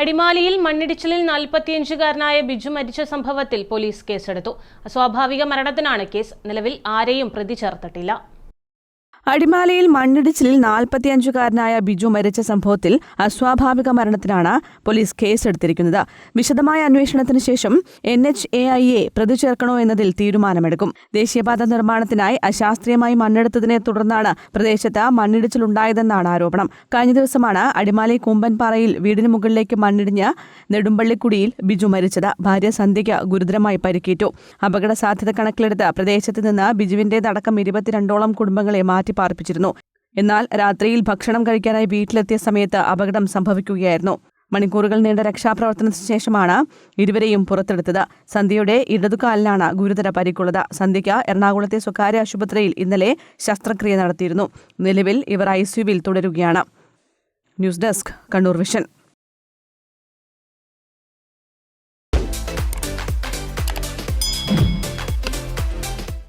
അടിമാലിയിൽ മണ്ണിടിച്ചിലിൽ നാൽപ്പത്തിയഞ്ചുകാരനായ ബിജു മരിച്ച സംഭവത്തിൽ പോലീസ് കേസെടുത്തു. അസ്വാഭാവിക മരണത്തിനാണ് കേസ്. നിലവിൽ ആരെയും പ്രതി ചേർത്തിട്ടില്ല. അടിമാലിയിൽ മണ്ണിടിച്ചിലിൽ നാൽപ്പത്തിയഞ്ചുകാരനായ ബിജു മരിച്ച സംഭവത്തിൽ അസ്വാഭാവിക മരണത്തിനാണ് പോലീസ് കേസെടുത്തിരിക്കുന്നത്. വിശദമായ അന്വേഷണത്തിന് ശേഷം N H A I A പ്രതി ചേർക്കണോ എന്നതിൽ തീരുമാനമെടുക്കും. ദേശീയപാത നിർമ്മാണത്തിനായി അശാസ്ത്രീയമായി മണ്ണെടുത്തതിനെ തുടർന്നാണ് പ്രദേശത്ത് മണ്ണിടിച്ചിലുണ്ടായതെന്നാണ് ആരോപണം. കഴിഞ്ഞ ദിവസമാണ് അടിമാലി കൂമ്പൻപാറയിൽ വീടിന് മുകളിലേക്ക് മണ്ണിടിഞ്ഞ് നെടുമ്പള്ളിക്കുടിയിൽ ബിജു മരിച്ചത്. ഭാര്യ സന്ധ്യയ്ക്ക് ഗുരുതരമായി പരിക്കേറ്റു. അപകട സാധ്യത കണക്കിലെടുത്ത് പ്രദേശത്ത് നിന്ന് ബിജുവിന്റേതടക്കം ഇരുപത്തിരണ്ടോളം കുടുംബങ്ങളെ മാറ്റി പാർപ്പിച്ചിരുന്നു എന്നാൽ രാത്രിയിൽ ഭക്ഷണം കഴിക്കാനായി വീട്ടിലെത്തിയ സമയത്ത് അപകടം സംഭവിക്കുകയായിരുന്നു. മണിക്കൂറുകൾ നീണ്ട രക്ഷാപ്രവർത്തനത്തിന് ശേഷമാണ് ഇരുവരെയും പുറത്തെടുത്തത്. സന്ധ്യയുടെ ഇടതുകാലിലാണ് ഗുരുതര പരിക്കുള്ളത്. സന്ധ്യയ്ക്ക് എറണാകുളത്തെ സ്വകാര്യ ആശുപത്രിയിൽ ഇന്നലെ ശസ്ത്രക്രിയ നടത്തിയിരുന്നു. നിലവിൽ ഇവർ ഐസിയുവിൽ തുടരുകയാണ്. News desk Kannur vision.